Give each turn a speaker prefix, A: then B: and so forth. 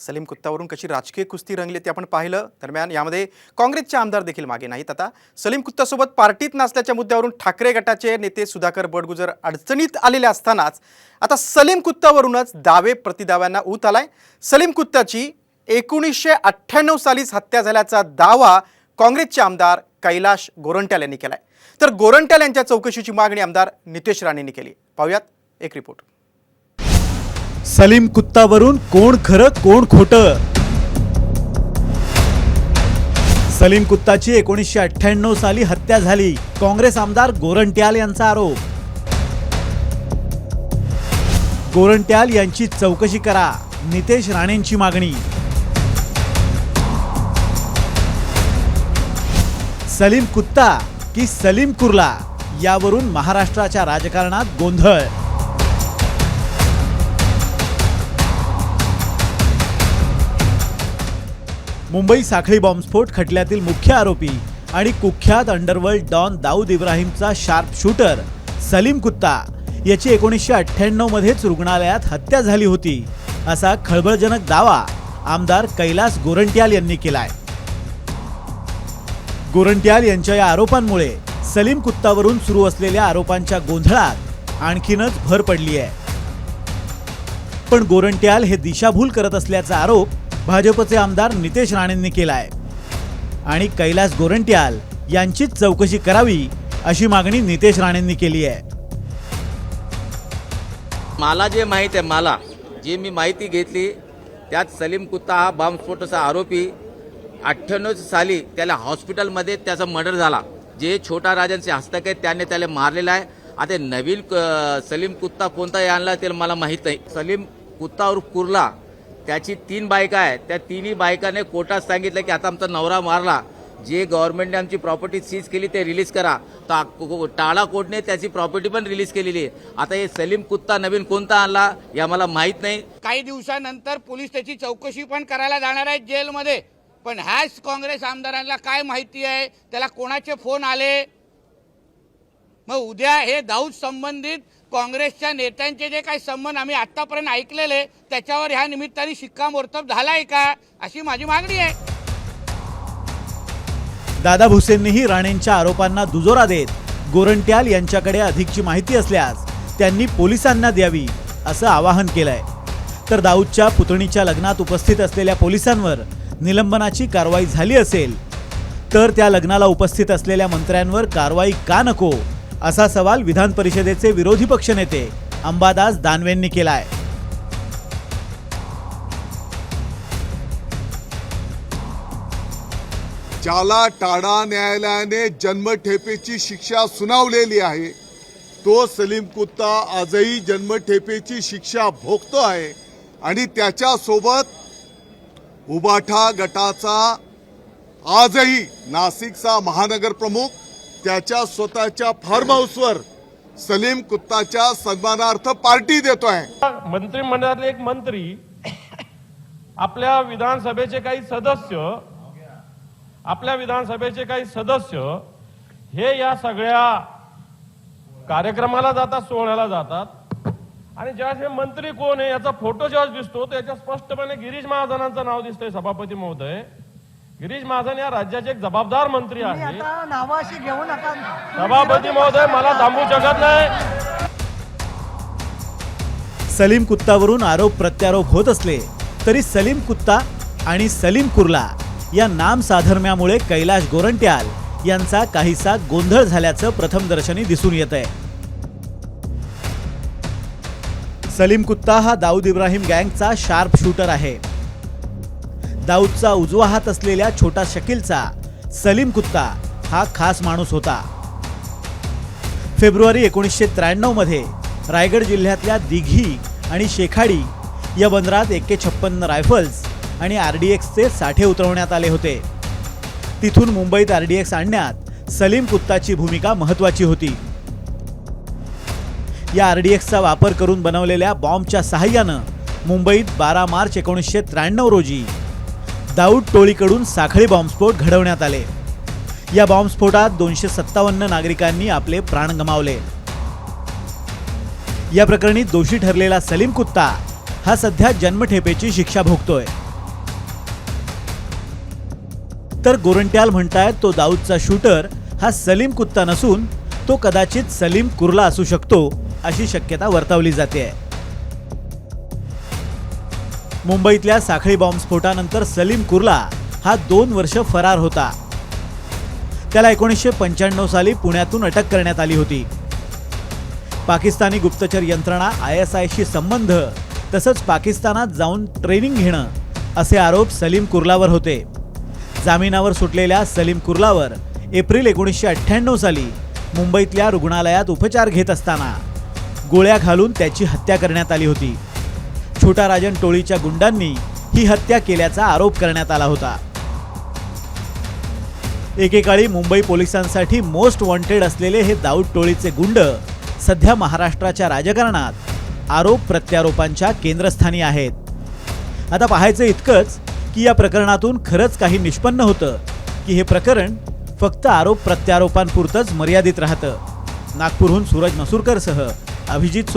A: सलीम कुत्तावरून कशी राजकीय कुस्ती रंगली ते आपण पाहिलं. दरम्यान यामध्ये काँग्रेसचे आमदार देखील मागे नाहीत आता. सलीम कुत्तासोबत पार्टीत नसल्याच्या मुद्द्यावरून ठाकरे गटाचे नेते सुधाकर बडगुजर अडचणीत आलेले असतानाच आता सलीम कुत्तावरूनच दावे प्रतिदाव्यांना ऊत आलाय. सलीम कुत्ताची एकोणीसशे अठ्ठ्याण्णव सालीच हत्या झाल्याचा दावा काँग्रेसचे आमदार कैलाश गोरंट्याल यांनी केलाय. तर गोरंट्याल यांच्या चौकशीची मागणी आमदार नितेश राणेंनी केली. पाहूयात एक रिपोर्ट.
B: सलीम कुत्तावरून कोण खरं कोण खोटं? सलीम कुत्ताची एकोणीसशे अठ्ठ्याण्णव साली हत्या झाली. काँग्रेस आमदार गोरंट्याल यांचा आरोप. गोरंट्याल यांची चौकशी करा. नितेश राणेंची मागणी. सलीम कुत्ता की सलीम कुर्ला यावरून महाराष्ट्राच्या राजकारणात गोंधळ. मुंबई साखळी बॉम्बस्फोट खटल्यातील मुख्य आरोपी आणि कुख्यात अंडरवर्ल्ड डॉन दाऊद इब्राहिमचा शार्प शूटर सलीम कुत्ता याची एकोणीसशे अठ्ठ्याण्णव मध्येच रुग्णालयात हत्या झाली होती असा खळबळजनक दावा आमदार कैलास गोरंट्याल यांनी केलाय. गोरंट्याल यांच्या या आरोपांमुळे सलीम कुत्तावरून सुरू असलेल्या आरोपांच्या गोंधळात आणखीनच भर पडली आहे पण गोरंट्याल हे दिशाभूल करत असल्याचा आरोप भाजपचे आमदार नितेश राणेंनी केला आहे आणि कैलास गोरंट्याल यांचीच चौकशी करावी अशी मागणी नितेश राणेंनी केली आहे.
C: मला जे माहीत आहे मला. जी मी माहिती घेतली त्यात सलीम कुत्ता हा बॉम्बस्फोटाचा आरोपी अठ्ठ्याण्णव साली त्याला हॉस्पिटलमध्ये त्याचा मर्डर झाला. जे छोटा राजांचे हस्तक आहेत त्याने त्याला मारलेला आहे. आता नवीन क- सलीम कुत्ता कोणता आणला ते मला माहीत नाही. सलीम कुत्ता और कुर्ला त्याची तीन बायका आहेत. त्या तिन्ही बायकाने कोर्टात सांगितलं की आता आमचा नवरा मारला. जे गव्हर्नमेंटने आमची प्रॉपर्टी सीज केली ते रिलीज करा. तर टाळा कोर्टने त्याची प्रॉपर्टी पण रिलीज केलेली आहे. आता हे सलीम कुत्ता नवीन कोणता आणला या मला माहीत नाही.
D: काही दिवसानंतर पोलीस त्याची चौकशी पण करायला जाणार आहेत जेलमध्ये. पण ह्याच काँग्रेस आमदारांना काय माहिती आहे? त्याला कोणाचे फोन आले? मग उद्या हे दाऊद संबंधित काँग्रेसच्या नेत्यांचे जे काही संबंध आम्ही आत्तापर्यंत ऐकलेले त्याच्यावर ह्या निमित्ताने शिक्कामोर्तब झालाय का अशी माझी मागणी आहे.
B: दादा भुसेंनीही राणेंच्या आरोपांना दुजोरा देत गोरंट्याल यांच्याकडे अधिकची माहिती असल्यास त्यांनी पोलिसांना द्यावी असं आवाहन केलंय. तर दाऊदच्या पुतणीच्या लग्नात उपस्थित असलेल्या पोलिसांवर निलंबनाची कारवाई झाली असेल तर त्या लग्नाला उपस्थित असलेल्या मंत्र्यांवर कारवाई का नको असा सवाल विधान परिषदेचे विरोधी पक्षनेते अंबादास दानवेंनी केलाय.
E: ज्याला टाडा न्यायालयाने जन्मठेपेची शिक्षा सुनावलेली आहे तो सलीम कुत्ता आजही जन्मठेपेची शिक्षा भोगतो आहे आणि त्याच्यासोबत उबाठा गटाचा आजही नाशिकचा महानगर प्रमुख त्याच्या स्वतःच्या फार्म हाऊसवर सलीम कुत्ताच्या सन्मानार्थ पार्टी देतोय.
F: मंत्रिमंडळातले एक मंत्री आपल्या विधानसभेचे काही सदस्य आपल्या विधानसभेचे काही सदस्य हे या सगळ्या कार्यक्रमाला जातात सोहळ्याला जातात. आणि ज्यावेळेस हे मंत्री कोण आहे याचा फोटो ज्यावेळेस दिसतो त्याच्या स्पष्टपणे गिरीश महाजनांचं नाव दिसतंय सभापती महोदय. गिरीश महाजन या राज्याचे एक जबाबदार मंत्री आहे
G: आता नावाशी घेऊ नका.
F: सभापती महोदय मला थांबू शकत नाही.
B: सलीम कुत्तावरून आरोप प्रत्यारोप होत असले तरी सलीम कुत्ता आणि सलीम कुर्ला या नाम साधर्म्यामुळे कैलाश गोरंट्याल यांचा काहीसा गोंधळ झाल्याचं प्रथमदर्शनी दिसून येत आहे. सलीम कुत्ता हा दाऊद इब्राहिम गँगचा शार्प शूटर आहे. दाऊदचा उजवा हात असलेल्या छोटा शकीलचा सलीम कुत्ता हा खास माणूस होता. फेब्रुवारी एकोणीसशे त्र्याण्णवमध्ये रायगड जिल्ह्यातल्या दिघी आणि शेखाडी या बंदरात एके छप्पन्न रायफल्स आणि आर डी एक्सचे साठे उतरवण्यात आले होते. तिथून मुंबईत आर डी एक्स आणण्यात सलीम कुत्ताची भूमिका महत्वाची होती. या आर डी एक्सचा वापर करून बनवलेल्या बॉम्बच्या सहाय्यानं मुंबईत बारा मार्च एकोणीसशे त्र्याण्णव रोजी दाऊद टोळीकडून साखळी बॉम्बस्फोट घडवण्यात आले. या बॉम्बस्फोटात दोनशे सत्तावन्न नागरिकांनी आपले प्राण गमावले. या प्रकरणी दोषी ठरलेला सलीम कुत्ता हा सध्या जन्मठेपेची शिक्षा भोगतोय. तर गोरंट्याल म्हणतायत तो दाऊदचा शूटर हा सलीम कुत्ता नसून तो कदाचित सलीम कुर्ला असू शकतो अशी शक्यता वर्तवली जाते मुंबईतल्या साखळी बॉम्बस्फोटानंतर सलीम कुर्ला हा दोन वर्ष फरार होता. त्याला एकोणीसशे पंच्याण्णव साली पुण्यातून अटक करण्यात आली होती. पाकिस्तानी गुप्तचर यंत्रणा आय एस आयशी संबंध तसंच पाकिस्तानात जाऊन ट्रेनिंग घेणं असे आरोप सलीम कुर्लावर होते. जामिनावर सुटलेल्या सलीम कुर्लावर एप्रिल एकोणीसशे अठ्ठ्याण्णव साली मुंबईतल्या रुग्णालयात उपचार घेत असताना गोळ्या घालून त्याची हत्या करण्यात आली होती. छोटा राजन टोळीच्या गुंडांनी ही हत्या केल्याचा आरोप करण्यात आला होता. एकेकाळी मुंबई पोलिसांसाठी मोस्ट वॉन्टेड असलेले हे दाऊद टोळीचे गुंड सध्या महाराष्ट्राच्या राजकारणात आरोप प्रत्यारोपांच्या केंद्रस्थानी आहेत. आता पाहायचं इतकंच की या प्रकरणातून खरंच काही निष्पन्न होतं की हे प्रकरण फक्त आरोप प्रत्यारोपांपुरतंच मर्यादित राहतं. नागपूरहून सूरज मसूरकरसह अभिजित